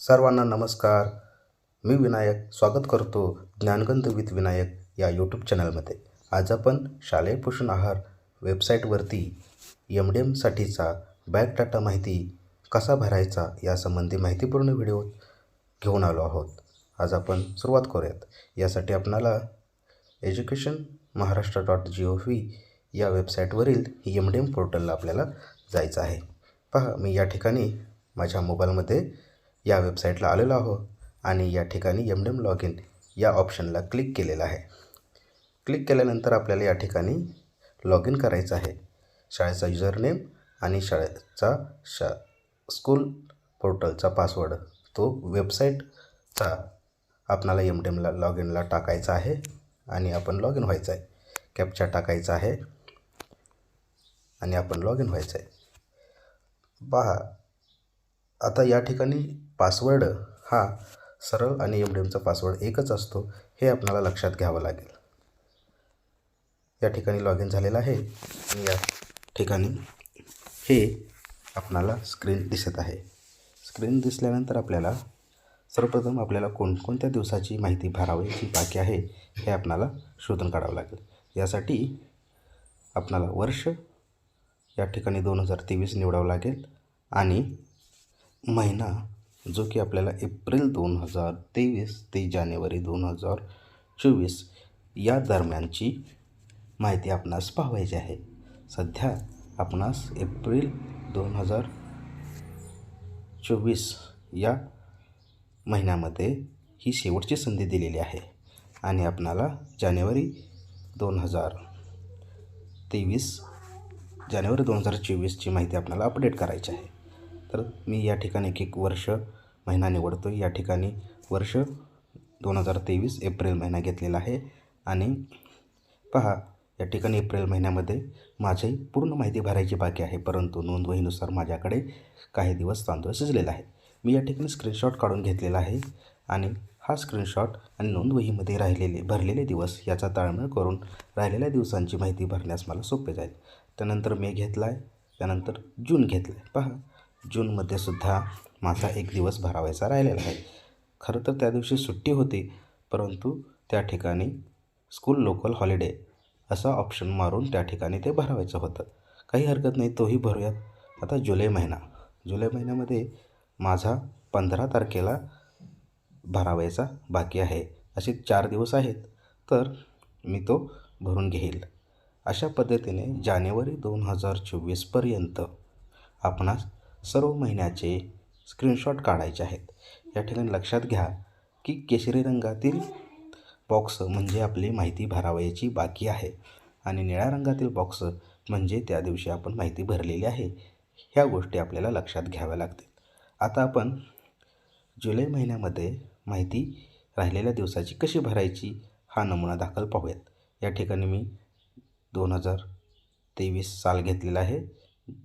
सर्वांना नमस्कार. मी विनायक स्वागत करतो ज्ञानगंध विथ विनायक या यूट्यूब चॅनलमध्ये आज आपण शालेय पोषण आहार वेबसाईटवरती एम डी एमसाठीचा बॅक डाटा माहिती कसा भरायचा यासंबंधी माहितीपूर्ण व्हिडिओ घेऊन आलो आहोत. आज आपण सुरुवात करूयात. यासाठी आपणाला education Maharashtra dot G O V या वेबसाईटवरील एम डी एम पोर्टलला आपल्याला जायचं आहे. पहा मी या ठिकाणी माझ्या मोबाईलमध्ये या वेबसाईटला आलेलो आहो आणि या ठिकाणी M D M log in या ऑप्शनला क्लिक केलेलं आहे. क्लिक केल्यानंतर आपल्याला या ठिकाणी लॉग इन करायचं आहे. शाळेचा युजरनेम आणि शाळेचा शा स्कूल पोर्टलचा पासवर्ड तो वेबसाईटचा आपणाला एम डी एमला लॉग इनला टाकायचा आहे आणि आपण लॉग इन व्हायचं आहे. कॅपचा टाकायचा आहे आणि आपण लॉग इन व्हायचं आहे. पहा आता या ठिकाणी पासवर्ड हा सरळ आणि एम डी एमचा पासवर्ड एकच असतो हे आपल्याला लक्षात घ्यावं लागेल. या ठिकाणी लॉग इन झालेलं आहे आणि या ठिकाणी हे आपणाला स्क्रीन दिसत आहे. स्क्रीन दिसल्यानंतर आपल्याला सर्वप्रथम आपल्याला कोणकोणत्या दिवसाची माहिती भरावायची बाकी आहे हे आपणाला शोधून काढावं लागेल. यासाठी आपणाला वर्ष या ठिकाणी दोन हजार तेवीस निवडावं लागेल आणि महिना जो की आपल्याला एप्रिल दोन हजार तेवीस ते जानेवारी दोन हजार चोवीस या दरम्यानची माहिती आपणास पाहायची आहे. सध्या आपणास एप्रिल दोन हजार चोवीस या महिन्यामध्ये ही शेवटची संधी दिलेली आहे आणि आपणाला जानेवारी दोन हजार तेवीस जानेवारी दोन हजार चोवीसची माहिती आपल्याला अपडेट करायची आहे. तर मी या ठिकाणी एक एक वर्ष महिना निवडतो या ठिकाणी वर्ष दोन हजार तेवीस एप्रिल महिना घेतलेला आहे. आणि पहा या ठिकाणी एप्रिल महिन्यामध्ये माझी पूर्ण माहिती भरायची बाकी आहे परंतु नोंदवहीनुसार माझ्याकडे काही दिवस तांदूळ शिजलेला आहे. मी या ठिकाणी स्क्रीनशॉट काढून घेतलेला आहे आणि हा स्क्रीनशॉट आणि नोंदवहीमध्ये राहिलेले भरलेले दिवस याचा ताळमेळ करून राहिलेल्या दिवसांची माहिती भरण्यास मला सोपे जाईल. त्यानंतर मे घेतला आहे त्यानंतर जून घेतला आहे पहा जूनमध्ये सुद्धा माझा एक दिवस भरावायचा राहिलेला आहे. खरं तर त्या दिवशी सुट्टी होती परंतु त्या ठिकाणी स्कूल लोकल हॉलिडे असा ऑप्शन मारून त्या ठिकाणी ते भरावायचं होतं. काही हरकत नाही तोही भरूयात. आता जुलै महिना. जुलै महिन्यामध्ये माझा पंधरा तारखेला भरावायचा बाकी आहे. असे चार दिवस आहेत तर मी तो भरून घेईल. अशा पद्धतीने जानेवारी दोन हजार चोवीसपर्यंत आपणास सर्व महिन्याचे स्क्रीनशॉट काढायचे आहेत. या ठिकाणी लक्षात घ्या की केशरी रंगातील बॉक्स म्हणजे आपली माहिती भरावयाची बाकी आहे. आणि निळ्या रंगातील बॉक्स म्हणजे त्या दिवशी आपण माहिती भरलेली आहे. ह्या गोष्टी आपल्याला लक्षात घ्याव्या लागतील. आता आपण जुलै महिन्यामध्ये माहिती राहिलेल्या दिवसाची कशी भरायची हा नमुना दाखल पाहूयात. या ठिकाणी मी दोन हजार तेवीस साल घेतलेला आहे.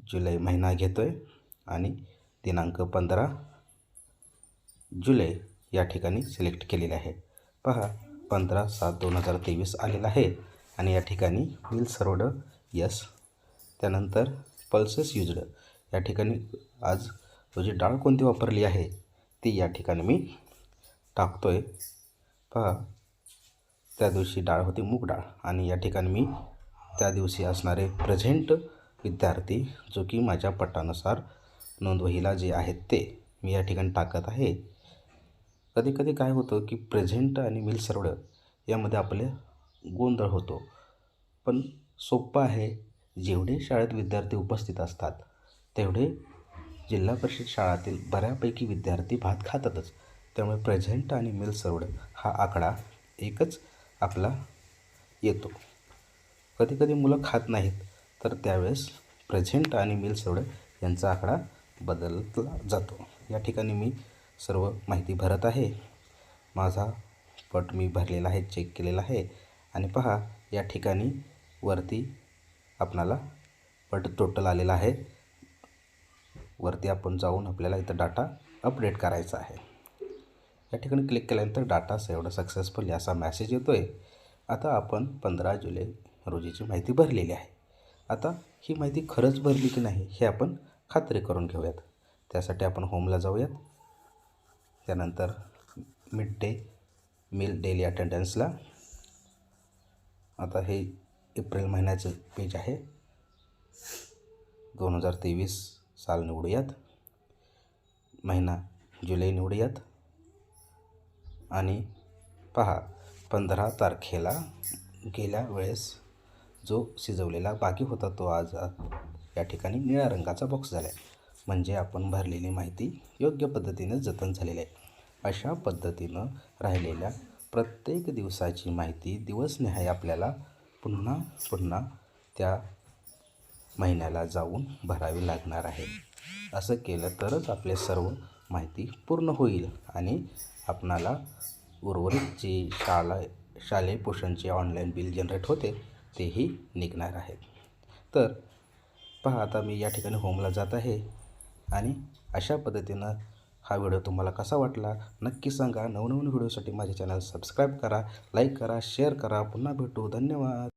जुलै महिना घेतो आहे आणि दिनांक पंधरा जुलै या ठिकाणी सिलेक्ट केलेले आहे. पहा पंधरा सात दोन हजार तेवीस आलेला आहे आणि या ठिकाणी विल रोड यस. त्यानंतर पल्सेस युजड. या ठिकाणी आज तुझी डाळ कोणती वापरली आहे ती या ठिकाणी मी टाकतो आहे पहा त्या दिवशी डाळ होती मूग डाळ आणि या ठिकाणी मी त्या दिवशी असणारे प्रेझेंट विद्यार्थी जो की माझ्या पट्टानुसार नोंदवहीला जे आहेत ते मी या ठिकाणी टाकत आहे. कधीकधी काय होतं की प्रेझेंट आणि मिल सरळ यामध्ये आपले गोंधळ होतो. पण सोपं आहे जेवढे शाळेत विद्यार्थी उपस्थित असतात तेवढे जिल्हा परिषद शाळातील बऱ्यापैकी विद्यार्थी भात खातातच. त्यामुळे प्रेझेंट आणि मिल सरवड हा आकडा एकच आपला येतो. कधीकधी मुलं खात नाहीत तर त्यावेळेस प्रेझेंट आणि मिल सरवड यांचा आकडा बदलला जातो. या ठिकाणी मी सर्व माहिती भरत आहे. माझा पट मी भरलेला आहे चेक केलेला आहे. आणि पहा या ठिकाणी वरती आपणाला पट टोटल आलेला आहे. वरती आपण जाऊन आपल्याला इथं डाटा अपडेट करायचा आहे. या ठिकाणी क्लिक केल्यानंतर डाटा सेवड सक्सेसफुल असा मॅसेज येतो आहे आता आपण पंधरा जुलै रोजीची माहिती भरलेली आहे. आता ही माहिती खरंच भरली की नाही हे आपण खात्री करून घेऊयात. त्यासाठी आपण होमला जाऊयात. त्यानंतर मिड डे मील डेली अटेंडन्सला. आता हे एप्रिल महिन्याचं पेज आहे. दोन हजार तेवीस साल निवडूयात. महिना जुलै निवडूयात. आणि पहा पंधरा तारखेला गेल्या वेळेस जो शिजवलेला बाकी होता तो आज या ठिकाणी निळ्या रंगाचा बॉक्स झाला आहे म्हणजे आपण भरलेली माहिती योग्य पद्धतीनं जतन झालेली आहे. अशा पद्धतीनं राहिलेल्या प्रत्येक दिवसाची माहिती दिवसनिहाय आपल्याला पुन्हा पुन्हा त्या महिन्याला जाऊन भरावी लागणार आहे. असं केलं तरच आपले सर्व माहिती पूर्ण होईल आणि आपणाला उर्वरित जे शाळा शालेय पोषणचे ऑनलाईन बिल जनरेट होते तेही निघणार आहे तर पहा आता मी या ठिकाणी होमला जात आहे. आणि अशा पद्धतीनं हा व्हिडिओ तुम्हाला कसा वाटला नक्की सांगा. नवनवीन व्हिडिओसाठी माझे चॅनल सबस्क्राईब करा लाईक करा शेअर करा. पुन्हा भेटू. धन्यवाद.